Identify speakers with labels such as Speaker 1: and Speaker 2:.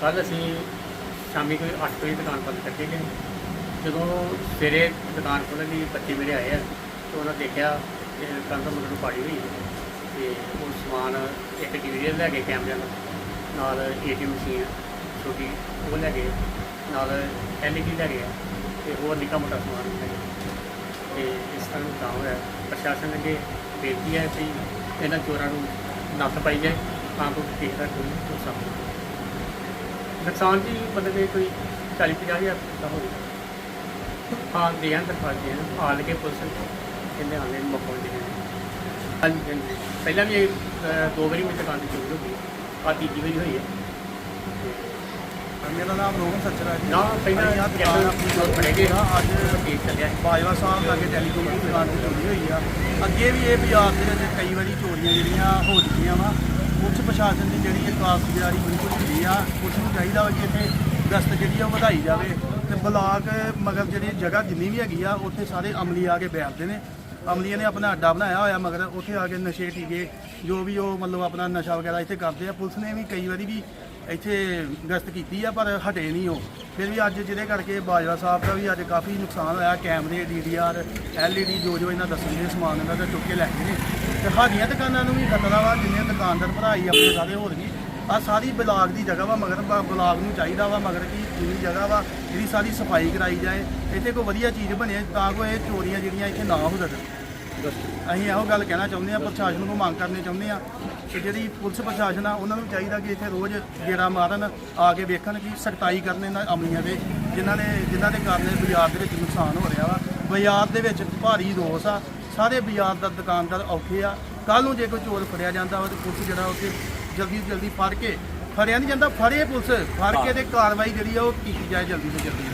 Speaker 1: ਕੱਲ ਅਸੀਂ ਸ਼ਾਮੀ ਕੋਈ 8 ਵਜੇ ਦੁਕਾਨ ਬੰਦ ਕਰਕੇ ਗਏ। ਜਦੋਂ ਸਵੇਰੇ ਦੁਕਾਨ ਖੋਲ੍ਹਣ ਲਈ ਬੱਚੇ ਮੇਰੇ ਆਏ ਆ ਤੇ ਉਹਨਾਂ ਦੇਖਿਆ ਕਿ ਕੰਧ ਮੁੰਡੇ ਨੂੰ ਪਾੜੀ ਹੋਈ ਹੈ ਤੇ ਉਹ ਸਮਾਨ ਇੱਕ ਟੀਵੀ ਲੈ ਕੇ ਕੈਮਰਿਆਂ ਦਾ ਨਾਲ ਏਟੀਐਮ ਮਸ਼ੀਨ ਛੋਟੀ ਉਹ ਲੈ ਗਏ, ਨਾਲ ਐਲਈਡੀ ਲੈ ਗਏ ਤੇ ਹੋਰ ਨਿੱਕਾ ਮੋਟਾ ਸਮਾਨ ਲੈ ਗਏ। ਤੇ ਇਸ ਤਰ੍ਹਾਂ ਨੁਕਸਾਨ ਹੋਇਆ। ਪ੍ਰਸ਼ਾਸਨ ਅੱਗੇ ਬੇਨਤੀ ਹੈ ਕਿ ਇਹਨਾਂ ਚੋਰਾਂ ਨੂੰ ਨੱਥ ਪਾਈ ਜਾਏ, ਤਾਂ ਕੋਈ ਕਿਸੇ ਦਾ ਕੋਈ ਨੁਕਸਾਨ ਨੁਕਸਾਨ ਜੀ ਬੰਦੇ ਦੇ ਕੋਈ 40 50 ਹਜ਼ਾਰ ਦਾ ਹਾਂ ਦੇ ਅੰਦਰ ਫਸ ਗਏ ਹਨ ਹਾਲ ਕੇ ਪੁਲਿਸ ਕਹਿੰਦੇ ਆਨੇ ਮੌਕਾ ਦੇ ਨੇ ਹਾਂਜੀ ਹਾਂਜੀ। ਪਹਿਲਾਂ ਵੀ ਇਹ, ਅਹ, ਦੋ ਵਾਰੀ ਮੇਰੀ ਦੁਕਾਨ ਤੇ ਚੋਰੀ ਹੋ ਗਈ। ਆ ਤੀਜੀ ਵਾਰੀ ਹੋਈ ਹੈ।
Speaker 2: ਮੇਰਾ ਨਾਮ ਰੋਹਨ ਸੱਚਰਾ ਜੀ।
Speaker 1: ਨਾ ਪਹਿਲਾਂ
Speaker 2: ਅਸੀਂ ਆਹ ਦੁਕਾਨ ਆਪਣੀ
Speaker 1: ਫੜੇ ਗਏ।
Speaker 2: ਨਾ ਅੱਜ
Speaker 1: ਠੀਕ ਚੱਲਿਆ
Speaker 2: ਬਾਜਵਾ ਸਾਹਿਬ ਲਾਗੇ ਟੈਲੀਕਾਮ ਦੀ ਦੁਕਾਨ ਤੇ ਚੋਰੀ ਹੋਈ ਆ। ਅੱਗੇ ਵੀ ਇਹ ਬਾਜ਼ਾਰ ਦੇ ਵਿੱਚ ਕਈ ਵਾਰੀ ਚੋਰੀਆਂ ਜਿਹੜੀਆਂ ਹੋ ਚੁੱਕੀਆਂ ਵਾ। ਪੁਲਿਸ ਪ੍ਰਸ਼ਾਸਨ ਦੀ ਜਿਹੜੀ ਇਹ ਕਾਰਗੁਜ਼ਾਰੀ ਬਿਲਕੁਲ ਢਿੱਲੀ ਆ, ਪੁਲਿਸ ਨੂੰ ਚਾਹੀਦਾ ਵਾ ਕਿ ਇੱਥੇ ਗਸ਼ਤ ਜਿਹੜੀ ਆ ਉਹ ਵਧਾਈ ਜਾਵੇ ਤੇ ਬਲਾਕ, ਮਗਰ ਜਿਹੜੀ ਜਗ੍ਹਾ ਜਿੰਨੀ ਵੀ ਹੈਗੀ ਆ, ਉੱਥੇ ਸਾਰੇ ਅਮਲੀ ਆ ਕੇ ਬੈਠਦੇ ਨੇ। ਅਮਲੀਆਂ ਨੇ ਆਪਣਾ ਅੱਡਾ ਬਣਾਇਆ ਹੋਇਆ, ਮਗਰ ਉੱਥੇ ਆ ਕੇ ਨਸ਼ੇ ਟੀਕੇ, ਜੋ ਵੀ ਉਹ ਮਤਲਬ ਆਪਣਾ ਨਸ਼ਾ ਵਗੈਰਾ ਇੱਥੇ ਕਰਦੇ ਆ। ਪੁਲਿਸ ਨੇ ਵੀ ਕਈ ਵਾਰੀ ਵੀ ਇੱਥੇ ਗਸ਼ਤ ਕੀਤੀ ਆ, ਪਰ ਹਟੇ ਨਹੀਂ ਉਹ। ਫਿਰ ਵੀ ਅੱਜ ਜਿਹਦੇ ਕਰਕੇ ਬਾਜਵਾ ਸਾਹਿਬ ਦਾ ਵੀ ਅੱਜ ਕਾਫੀ ਨੁਕਸਾਨ ਹੋਇਆ, ਕੈਮਰੇ ਡੀਡੀਆਰ ਐਲਈਡੀ ਜੋ ਜੋ ਇਹਨਾਂ ਦੱਸਣਗੇ ਸਮਾਨ ਇਹਨਾਂ ਦਾ ਚੁੱਕ ਕੇ ਲੈ ਗਏ ਨੇ। ਤੇ ਸਾਡੀਆਂ ਦੁਕਾਨਾਂ ਨੂੰ ਵੀ ਖਤਰਾ ਵਾ, ਜਿੰਨੇ ਦੁਕਾਨਦਾਰ ਭਰਾ ਹੀ ਆਪਣੇ ਸਾਰੇ ਹੋਰ ਵੀ। ਆ ਸਾਰੀ ਬਲਾਕ ਦੀ ਜਗ੍ਹਾ ਵਾ, ਮਗਰ ਬ- ਬਲਾਕ ਨੂੰ ਚਾਹੀਦਾ ਵਾ, ਮਗਰ ਕੀ ਜਿੰਨੀ ਜਗ੍ਹਾ ਵਾ, ਜਿਹੜੀ ਸਾਰੀ ਸਫ਼ਾਈ ਕਰਾਈ ਜਾਏ। ਇੱਥੇ ਕੋਈ ਵਧੀਆ ਚੀਜ਼ ਬਣੇ ਤਾਂ ਕੋਈ ਇਹ ਚੋਰੀਆਂ ਜਿਹੜੀਆਂ ਇੱਥੇ ਨਾ ਹੋ ਸਕਣ। ਅਸੀਂ ਇਹੋ ਗੱਲ ਕਹਿਣਾ ਚਾਹੁੰਦੇ ਆ ਪ੍ਰਸ਼ਾਸਨ ਨੂੰ ਮੰਗ ਕਰਨੀ ਚਾਹੁੰਦੇ ਆ ਕਿ ਜਿਹੜੀ ਪੁਲਿਸ ਪ੍ਰਸ਼ਾਸਨ ਆ ਉਹਨਾਂ ਨੂੰ ਚਾਹੀਦਾ ਕਿ ਇੱਥੇ ਰੋਜ਼ ਗੇੜਾ ਮਾਰਨ ਆ ਕੇ ਵੇਖਣ ਕਿ ਸਖਤਾਈ ਕਰਨ ਇਹਨਾਂ ਅਮਲੀਆਂ ਦੇ ਜਿਨ੍ਹਾਂ ਨੇ ਜਿਨ੍ਹਾਂ ਦੇ ਕਾਰਨ ਬਾਜ਼ਾਰ ਦੇ ਵਿੱਚ ਨੁਕਸਾਨ ਹੋ ਰਿਹਾ ਵਾ। ਬਾਜ਼ਾਰ ਦੇ ਵਿੱਚ ਭਾਰੀ ਰੋਸ ਆ ਸਾਰੇ ਬਾਜ਼ਾਰ ਦਾ ਦੁਕਾਨਦਾਰ ਔਖੇ ਆ। ਕੱਲ ਨੂੰ ਜੇ ਕੋਈ ਚੋਰ ਫੜਿਆ ਜਾਂਦਾ ਵਾ ਤੇ ਪੁਲਿਸ ਜਿਹੜਾ ਉੱਥੇ ਜਲਦੀ ਤੋਂ ਜਲਦੀ ਫੜ ਕੇ ਫੜਿਆ ਨਹੀਂ ਜਾਂਦਾ ਫੜੇ ਪੁਲਿਸ ਫੜ ਕੇ ਤੇ ਕਾਰਵਾਈ ਜਿਹੜੀ ਆ ਉਹ ਕੀਤੀ ਜਾਏ ਜਲਦੀ ਤੋਂ ਜਲਦੀ।